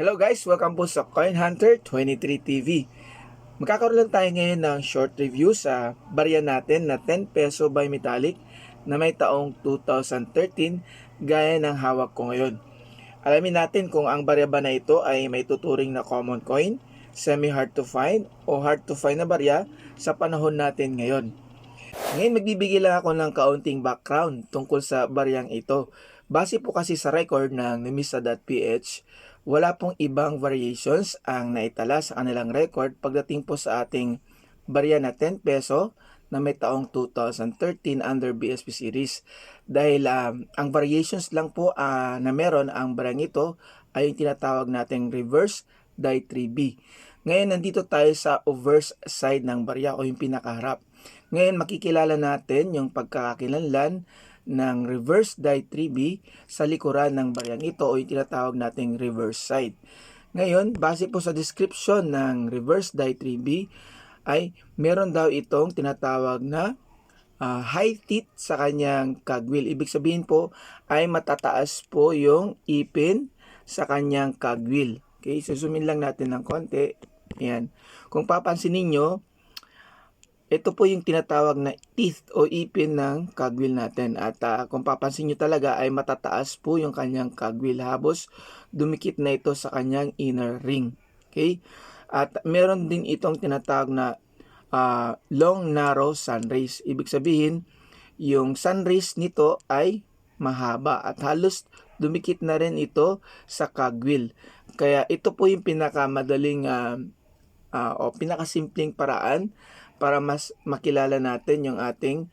Hello guys, welcome po sa Coin Hunter 23 TV. Magkakaroon lang tayo ngayon ng short review sa barya natin na 10 peso by metallic na may taong 2013 gaya ng hawak ko ngayon. Alamin natin kung ang barya ba na ito ay may tuturing na common coin, semi hard to find o hard to find na barya sa panahon natin ngayon. Ngayon magbibigay lang ako ng kaunting background tungkol sa baryang ito. Base po kasi sa record ng Nemisa.ph, wala pong ibang variations ang naitala sa kanilang record pagdating po sa ating barya na 10 peso na may taong 2013 under BSP series. Dahil um, ang variations lang po ah, na meron ang baryang ito ay yung tinatawag nating reverse die 3B. Ngayon nandito tayo sa obverse side ng barya o yung pinakaharap. Ngayon makikilala natin yung pagkakakilanlan ng reverse 3B sa likuran ng baryang ito o yung tinatawag nating reverse side. Ngayon, base po sa description ng reverse 3B ay meron daw itong tinatawag na ah, high teeth sa kanyang kagwil. Ibig sabihin po ay matataas po yung ipin sa kanyang kagwil. Okay, susumin lang natin ng konti. Ayan. Kung papansin ninyo, ito po yung tinatawag na teeth o ipin ng kagwil natin. At ah, kung papansin nyo talaga ay matataas po yung kanyang kagwil. Habos dumikit na ito sa kanyang inner ring. Okay? At meron din itong tinatawag na ah, long narrow sun rays. Ibig sabihin, yung sun rays nito ay mahaba at halos dumikit na rin ito sa kagwil. Kaya ito po yung pinakamadaling ah, ah, o pinakasimpleng paraan para mas makilala natin yung ating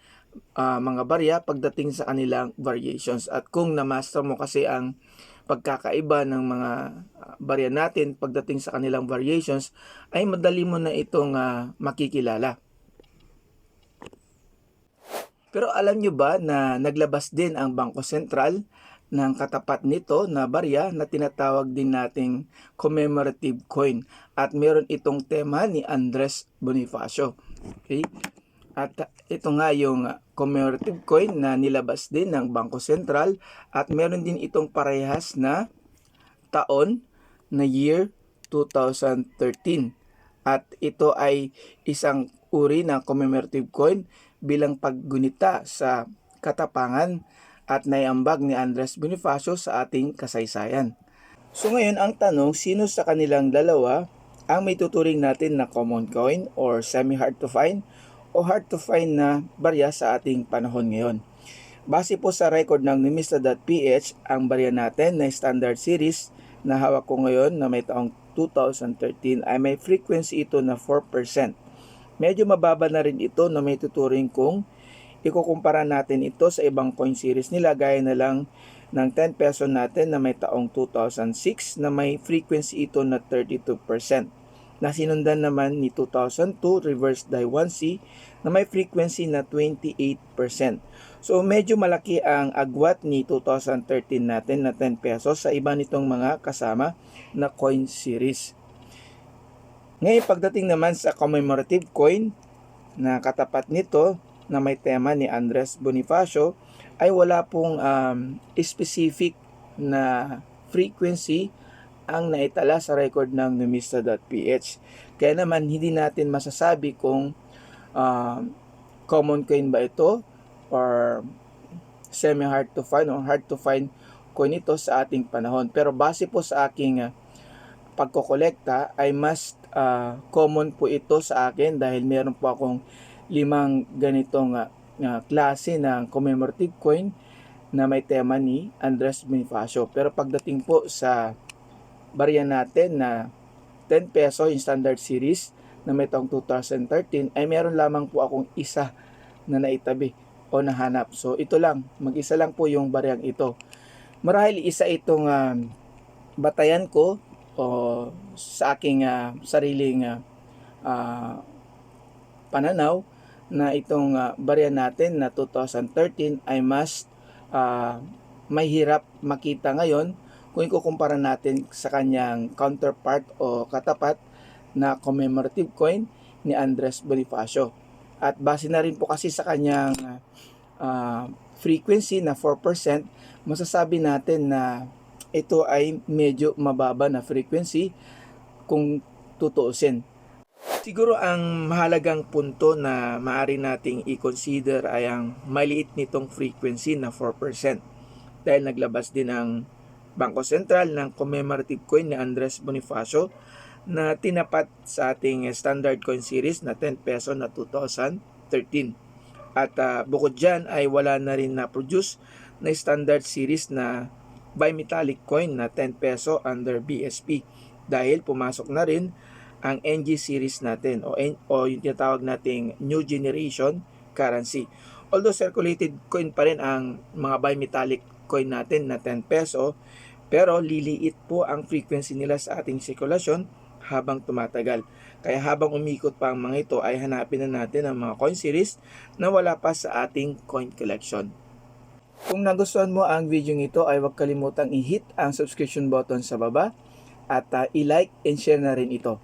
ah, mga barya pagdating sa kanilang variations. At kung na-master mo kasi ang pagkakaiba ng mga ah, barya natin pagdating sa kanilang variations, ay madali mo na itong ah, makikilala. Pero alam nyo ba na naglabas din ang Bangko Sentral ng katapat nito na barya na tinatawag din nating commemorative coin at meron itong tema ni Andres Bonifacio. Okay? At ito nga yung commemorative coin na nilabas din ng Bangko Sentral at meron din itong parehas na taon na year 2013. At ito ay isang uri ng commemorative coin bilang paggunita sa katapangan at naiambag ni Andres Bonifacio sa ating kasaysayan. So ngayon ang tanong, sino sa kanilang dalawa ang may tuturing natin na common coin or semi-hard to find o hard to find na barya sa ating panahon ngayon. Base po sa record ng Nimista.ph, ang barya natin na standard series na hawak ko ngayon na may taong 2013 ay may frequency ito na 4%. Medyo mababa na rin ito na may tuturing kung ikukumpara natin ito sa ibang coin series nila gaya na lang ng 10 peso natin na may taong 2006 na may frequency ito na 32%. Na sinundan naman ni 2002 reverse 1C na may frequency na 28%. So medyo malaki ang agwat ni 2013 natin na 10 pesos sa iba nitong mga kasama na coin series. Ngayon pagdating naman sa commemorative coin na katapat nito na may tema ni Andres Bonifacio ay wala pong um, specific na frequency ang naitala sa record ng numista.ph. Kaya naman hindi natin masasabi kung uh, common coin ba ito or semi hard to find or hard to find coin ito sa ating panahon. Pero base po sa aking uh, pagkokolekta ay mas uh, common po ito sa akin dahil meron po akong limang ganitong uh, uh, klase ng commemorative coin na may tema ni Andres Bonifacio. Pero pagdating po sa barya natin na 10 peso yung standard series na may taong 2013 ay meron lamang po akong isa na naitabi o nahanap. So ito lang, mag-isa lang po yung baryang ito. Marahil isa itong uh, batayan ko o sa aking uh, sariling uh, uh, pananaw na itong uh, barya natin na 2013 ay mas uh, mahirap makita ngayon kung ikukumpara natin sa kanyang counterpart o katapat na commemorative coin ni Andres Bonifacio. At base na rin po kasi sa kanyang uh, frequency na 4%, masasabi natin na ito ay medyo mababa na frequency kung tutuusin. Siguro ang mahalagang punto na maaari nating i-consider ay ang maliit nitong frequency na 4% dahil naglabas din ang Bangko Sentral ng commemorative coin ni Andres Bonifacio na tinapat sa ating standard coin series na 10 peso na 2013. At ah, bukod dyan ay wala na rin na produce na standard series na bimetallic coin na 10 peso under BSP dahil pumasok na rin ang NG series natin o, o yung tinatawag nating new generation currency. Although circulated coin pa rin ang mga bimetallic coin natin na 10 peso, pero liliit po ang frequency nila sa ating sirkulasyon habang tumatagal. Kaya habang umikot pa ang mga ito ay hanapin na natin ang mga coin series na wala pa sa ating coin collection. Kung nagustuhan mo ang video ito ay huwag kalimutang i-hit ang subscription button sa baba at uh, i-like and share na rin ito